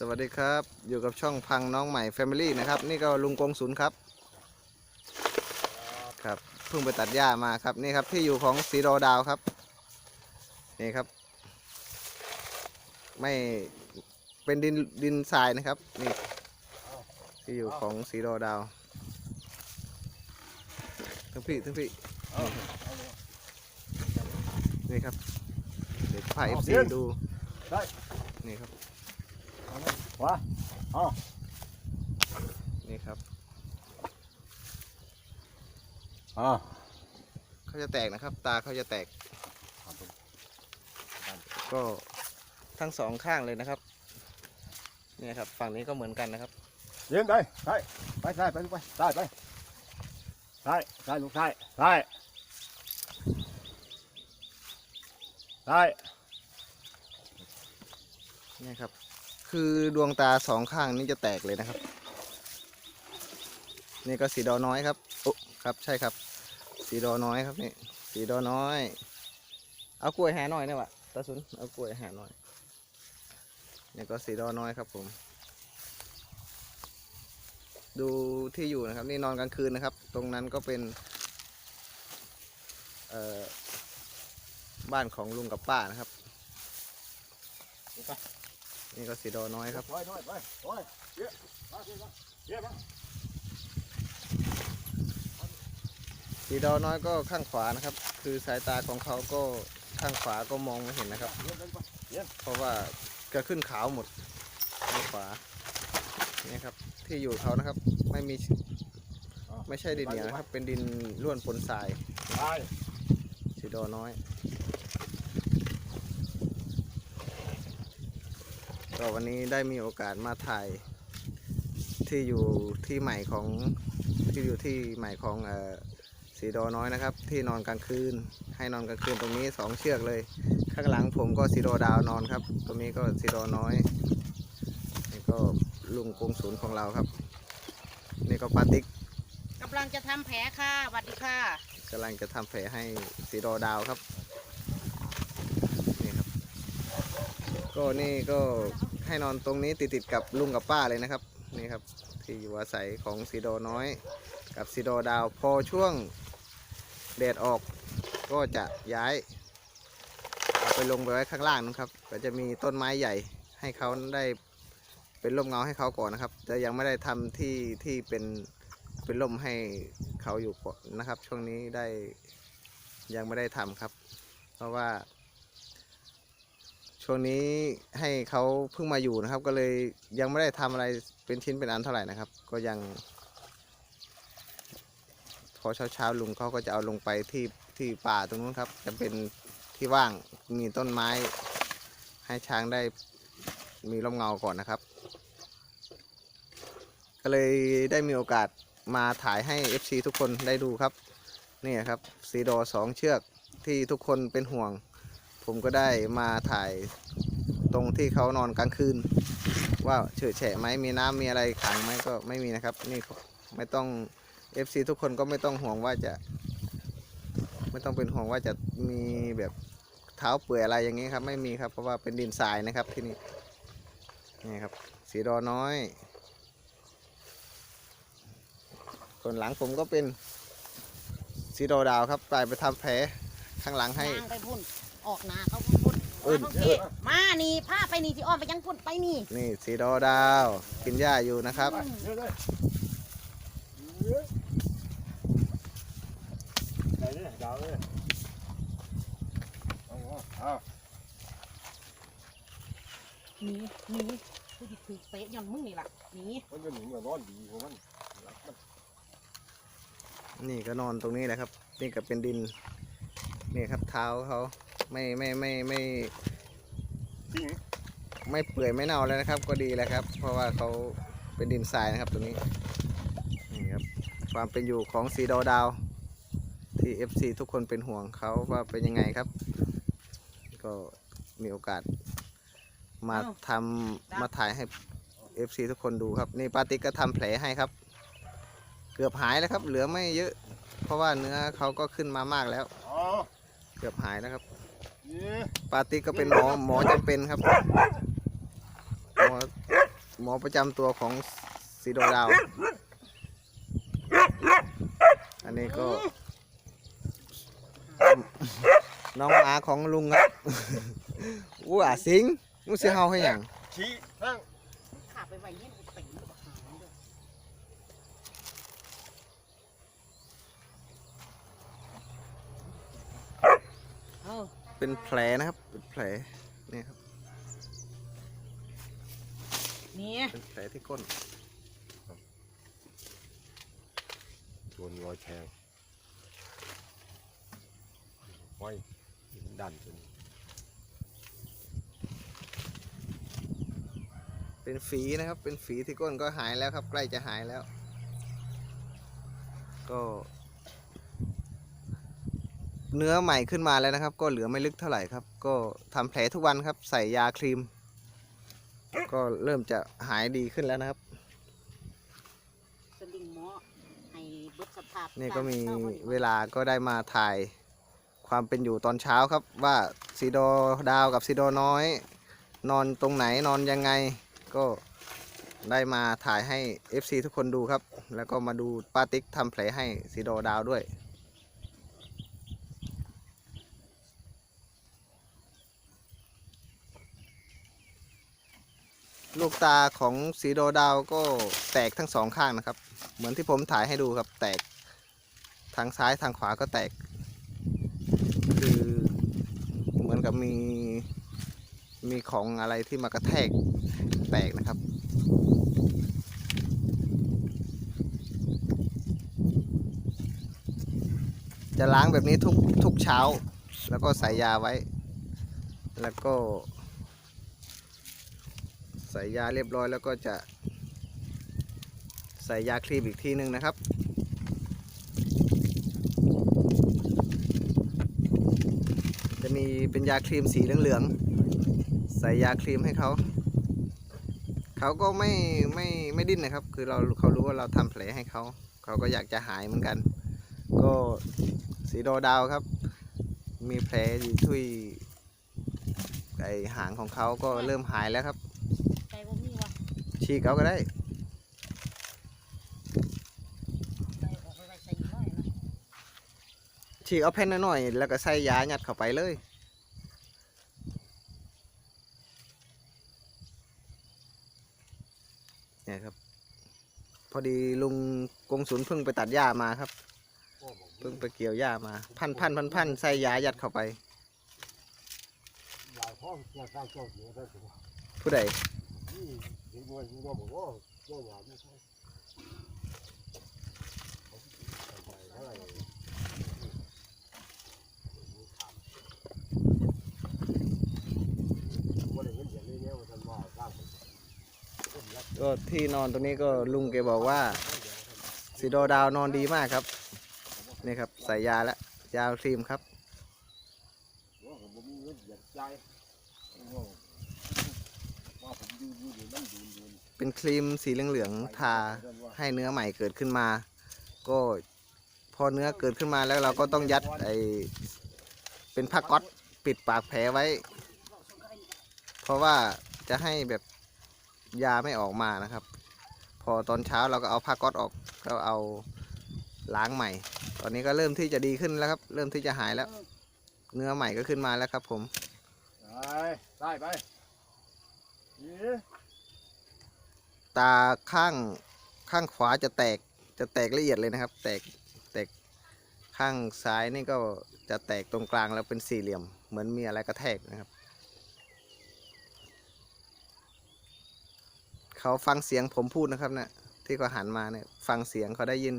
สวัสดีครับ อยู่กับช่องพังน้องใหม่ Family นะครับ นี่ก็ลุงกงศูนย์ครับ ครับเพิ่งไปตัดหญ้ามาครับ นี่ครับที่อยู่ของสีดอดาวครับ นี่ครับ ไม่เป็นดินดินทรายนะครับ นี่ ที่อยู่ของสีดอดาวทั้งพี่ทั้งพี่นี่ครับเดี๋ยวพาเอฟซีดูได้นี่ครับ วะอ๋อนี่ครับอ๋อเขาจะแตกนะครับ ตาเขาจะแตก ก็ทั้งสองข้างเลยนะครับเนี่ยครับ ฝั่งนี้ก็เหมือนกันนะครับเลี้ยงได้ได้ไปได้ไปลูกไปได้ไปได้ได้ลูกได้ได้ได้เนี่ยครับ คือดวงตาสองข้างนี้จะแตกเลยนะครับ นี่ก็สีดอน้อยครับโอ้ครับใช่ครับ สีดอน้อยครับนี่สีดอน้อย เอากล้วยหาหน่อยเนี่ยวะตาสุนเอากล้วยหาหน่อยนี่ก็สีดอน้อยครับผม ดูที่อยู่นะครับ นี่นอนกลางคืนนะครับ ตรงนั้นก็เป็นบ้านของลุงกับป้านะครับ นี่ก็สีดอน้อยครับไปไปไปไปเยอะมาเยอะเยอะมาสีดอน้อยก็ข้างขวานะครับ คือสายตาของเขาก็ข้างขวาก็มองไม่เห็นนะครับเยอะไปเพราะว่าก็ขึ้นขาวหมดข้างขวานี่ครับที่อยู่เขานะครับ ไม่มีไม่ใช่ดินเหนียวนะครับ เป็นดินล้วนปนทรายได้สีดอน้อย ก็วันนี้ได้มีโอกาสมาถ่ายที่อยู่ที่ใหม่ของที่อยู่ที่ใหม่ของเอ่อสีดอน้อยนะครับ ที่นอนกลางคืน ให้นอนกลางคืนตรงนี้สองเชือกเลย ข้างหลังผมก็สีดอดาวนอนครับ ตรงนี้ก็สีดอน้อยนี่ก็ลุงกงศูนย์ของเราครับ นี่ก็ปาติกกำลังจะทำแผลค่ะสวัสดีค่ะกำลังจะทำแผลให้สีดอดาวครับนี่ครับ ก็นี่ก็ให้นอนตรงนี้ติดติดๆกับลุงกับป้าเลยนะครับนี่ครับที่อยู่อาศัยของสีโดน้อย กับสีโดดาวพอช่วงแดดออกก็จะย้ายเอาไปลงไปไว้ข้างล่างนะครับ ก็จะมีต้นไม้ใหญ่ให้เขาได้เป็นร่มเงาให้เขาก่อนนะครับ แต่ยังไม่ได้ทำที่ที่เป็นเป็นร่มให้เขาอยู่นนะครับ ช่วงนี้ได้ยังไม่ได้ทำครับ เพราะว่า ช่วงนี้ให้เขาเพิ่งมาอยู่นะครับ ก็เลยยังไม่ได้ทำอะไรเป็นชิ้นเป็นอันเท่าไหร่นะครับ ก็ยัง พอเช้าๆลุงเขาก็จะเอาลงไปที่ที่ป่าตรงนู้นครับ จะเป็นที่ว่างมีต้นไม้ ให้ช้างได้มีร่มเงาก่อนนะครับ ก็เลยได้มีโอกาสมาถ่ายให้ FC ทุกคนได้ดูครับ นี่ครับซีโดสองเชือกที่ทุกคนเป็นห่วง ผมก็ได้มาถ่ายตรงที่เขานอนกลางคืน ว่าเฉอะแฉะไหมมีน้ำมีอะไรขังไหมก็ไม่มีนะครับ นี่ไม่ต้อง FC ทุกคนก็ไม่ต้องห่วงว่าจะ ไม่ต้องเป็นห่วงว่าจะมีแบบเท้าเปื่อยอะไรอย่างนี้ครับ ไม่มีครับเพราะว่าเป็นดินทรายนะครับที่นี่นี่ครับสีดอน้อยส่วนหลังผมก็เป็นสีดอดาวครับไปไปทำแผลข้างหลังให้นางไปพุ่น ออกนาเขาพุ่นเอิ้นมาพี่มานี่ผ้าไปนี่ที่อ้อมไปยังพุ่นไปนี่นี่สีดอดาว กินหญ้าอยู่นะครับเยอะเลยได้เลยดาวเลยเอาเอาหนีหนีผู้ที่ถือเตะย้อนมึงนี่ล่ะหนีมันจะหนีเงินร้อนดีของมันนี่ก็นอนตรงนี้แหละครับ นี่ก็เป็นดิน นี่ครับเท้าเขา ไม่ไม่ไม่ไม่จริงไม่เปื่อยไม่เน่าแล้วนะครับ ก็ดีแล้วครับ เพราะว่าเขาเป็นดินทรายนะครับตรงนี้นี่ครับความเป็นอยู่ของสีดอดาวที่ FC ทุกคนเป็นห่วงเขาว่าเป็นยังไงครับ ก็มีโอกาสมาทำมาถ่ายให้ FC ทุกคนดูครับนี่ปาติกก็ทำแผลให้ครับ เกือบหายแล้วครับ เหลือไม่เยอะ เพราะว่าเนื้อเขาก็ขึ้นมามากแล้วอ๋อเกือบหายแล้วครับนี่ ปาติกก็เป็นหมอหมอจำเป็นครับหมอหมอประจำตัวของสีโดดาว อันนี้ก็ น้องหมาของลุงครับอู้อาสิงมึงสิเฮาให้หยังชี้นั่ง ขาไปไว้เนี่ยมันตีมันหายเลยเออ เป็นแผลนะครับ เป็นแผลนี่ครับ นี่เป็นแผลที่ก้นโดนรอยแทงไว้ดันจนเป็นฝีนะครับ เป็นฝีที่ก้นก็หายแล้วครับ ใกล้จะหายแล้ว ก็ เนื้อใหม่ขึ้นมาแล้วนะครับ ก็เหลือไม่ลึกเท่าไหร่ครับ ก็ทำแผลทุกวันครับ ใส่ยาครีม ก็เริ่มจะหายดีขึ้นแล้วนะครับสลิงหมอให้เบิดสภาพนี่ก็มีตาข้าเวลาก็ได้มาถ่ายความเป็นอยู่ตอนเช้าครับ ว่าซีโดดาวกับซีโดน้อย นอนตรงไหนนอนยังไง ก็ได้มาถ่ายให้ FC ทุกคนดูครับ แล้วก็มาดูป้าติ๊กทำแผลให้ซีโดดาวด้วย ลูกตาของสีโดดาวก็แตกทั้งสองข้างนะครับ เหมือนที่ผมถ่ายให้ดูครับแตกทางซ้ายทางขวาก็แตก คือเหมือนกับมีมีของอะไรที่มากระแทกแตกนะครับจะล้างแบบนี้ทุกทุกเช้า แล้วก็ใส่ยาไว้ แล้วก็ ส่ยาเรียบร้อยแล้วก็จะ ใส่ยาครีมอีกทีหนึ่งนะครับ จะมีเป็นยาครีมสีเหลืองๆ ใส่ยาครีมให้เขาเขาก็ไม่ไม่ไม่ดิ้นนะครับ คือเราเขารู้ว่าเราทำแผลให้เขาเขาก็อยากจะหายเหมือนกัน ก็สีโดดาวครับ มีแผลอยู่ที่ไอหางของเขาก็เริ่มหายแล้วครับ ฉีกเอาก็ได้ใจออกไปไว้ใส่น้อยนะฉีกเอาแผ่นน้อยๆแล้วก็ใส่ยายัดเข้าไปเลยเนี่ยครับ พอดีลุงกงสุนเพิ่งไปตัดหญ้ามาครับ เพิ่งไปเกี่ยวหญ้ามา พันพันพันพันใส่ยายัดเข้าไปหลายห้องเกี่ยวกับเจ้าเสือได้ถูกผู้ใด ก็ที่นอนตรงนี้ก็ลุงแกบอกว่าสีโดดาวนอนดีมากครับ นี่ครับใส่ยาแล้วยาครีมครับ ว่าผมมีเงินเดือนใจว่าผมดูดูดูนั่นดูดู เป็นครีมสีเหลืองๆทาให้เนื้อใหม่เกิดขึ้นมา ก็พอเนื้อเกิดขึ้นมาแล้วเราก็ต้องยัดไอเป็นผ้าก๊อตปิดปากแผลไว้ เพราะว่าจะให้แบบยาไม่ออกมานะครับ พอตอนเช้าเราก็เอาผ้าก๊อตออกก็เอาล้างใหม่ ตอนนี้ก็เริ่มที่จะดีขึ้นแล้วครับ เริ่มที่จะหายแล้ว เนื้อใหม่ก็ขึ้นมาแล้วครับผม ไป ได้ไป ตาข้างข้างขวาจะแตกจะแตกละเอียดเลยนะครับ แตกแตกข้างซ้ายนี่ก็จะแตกตรงกลางแล้วเป็นสี่เหลี่ยม เหมือนมีอะไรกระแทกนะครับ เขาฟังเสียงผมพูดนะครับเนะี่ยที่เขาหันมาเนี่ยฟังเสียงเขาได้ยิน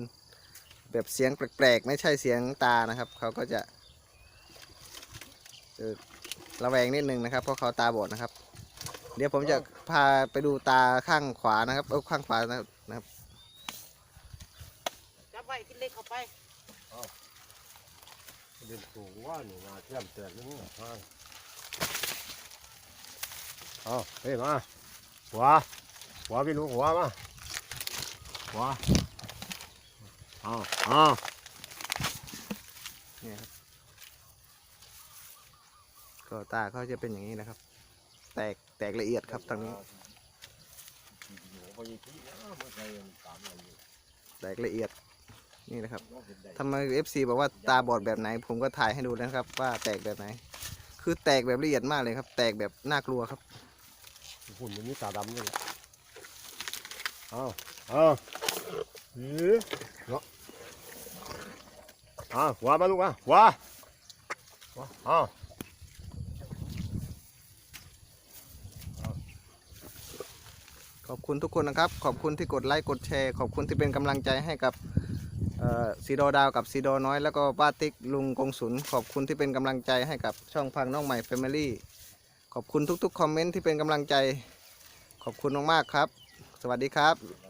แบบเสียงแปลกๆไม่ใช่เสียงตานะครับ เขาก็จะระแวงนิดนึงนะครับเพราะเขาตาบอดนะครับ เดี๋ยวผมจะพาไปดูตาข้างขวานะครับเออข้างขวานะครับจับไว้ที่เล็กเข้าไปเดินสูงว่าหนูมาเทียมแตกนี่มาเอาเฮ้ยมาหัวหัวพี่ลูกหัวมาหัวเอาเอาเนี่ยครับก็ตาเขาจะเป็นอย่างนี้นะครับ แตก แตกละเอียดครับทางนี้ แตกละเอียดนี่นะครับน้องเห็นได้ทำไม FC บอกว่าตาบอดแบบไหน ผมก็ถ่ายให้ดูนะครับ ว่าแตกแบบไหน คือแตกแบบละเอียดมากเลยครับ แตกแบบน่ากลัวครับหุ่นมันนี่ตาดำนี่แหละเอาเอาหือเนาะเอาหัวมาลูกมาหัวหัวเอา ขอบคุณทุกคนนะครับ ขอบคุณที่กดไลค์กดแชร์ ขอบคุณที่เป็นกำลังใจให้กับซีโดดาวกับซีโดน้อย แล้วก็ป้าติ๊กลุงกงศุนขอบคุณที่เป็นกำลังใจให้กับช่องพังน้องใหม่แฟมิลี่ขอบคุณทุกๆคอมเมนต์ที่เป็นกำลังใจ ขอบคุณมากๆครับ สวัสดีครับ